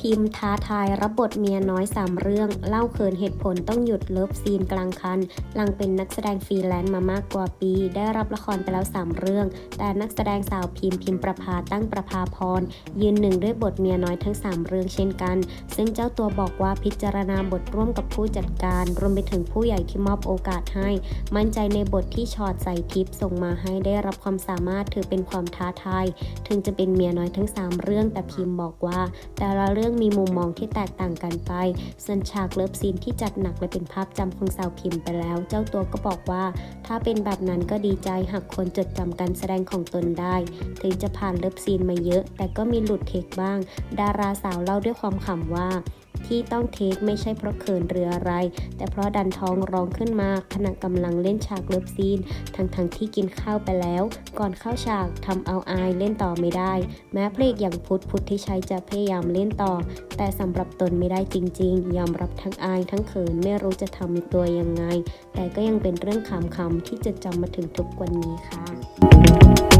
พิมพ์ท้าทายรับบทเมียน้อย 3 เรื่อง เล่าเขินเหตุผลต้องหยุดเลิฟซีนกลางคันหลังเป็นนักแสดงฟรีแลนซ์มามากกว่าปี ได้รับละครไปแล้ว 3 เรื่อง แต่นักแสดงสาวพิมพ์พิมพ์ประภาตั้งประภาพร ยืนหนึ่งด้วยบทเมียน้อยทั้ง 3 เรื่องเช่นกัน ซึ่งเจ้าตัวบอกว่าพิจารณาบทร่วมกับผู้จัดการ รวมไปถึงผู้ใหญ่ที่มอบโอกาสให้ มั่นใจในบทที่ชอดใส่ทิปส่งมาให้ได้รับความสามารถถือเป็นความท้าทาย ถึงจะเป็นเมียน้อยทั้ง 3 เรื่อง แต่พิมพ์บอกว่า แต่ละเรื่องมีมุมมองที่แตกต่างกันไปส่วนฉากเลิฟซีนที่จัดหนักและเป็นภาพจำของสาวพิมไปแล้ว เจ้าตัวก็บอกว่า ถ้าเป็นแบบนั้นก็ดีใจหากคนจดจำการแสดงของตนได้ ถึงจะผ่านเลิฟซีนมาเยอะ แต่ก็มีหลุดเทคบ้าง ดาราสาวเล่าด้วยความขำว่า ที่ต้องเทคไม่ใช่เพราะเขินหรืออะไร แต่เพราะดันท้องร้องขึ้นมาขณะกำลังเล่นฉากเลิฟซีน ทั้งๆทที่กินข้าวไปแล้ว ก่อนเข้าฉากทำเอาอายเล่นต่อไม่ได้ แม้เพลงอย่างพุทธพุทธที่ใช้จะพยายามเล่นต่อ แต่สำหรับตนไม่ได้จริง ๆ ยอมรับทั้งอายทั้งเขินไม่รู้จะทำตัวยังไง แต่ก็ยังเป็นเรื่องขำๆที่จะจำมาถึงทุกวันนี้ค่ะ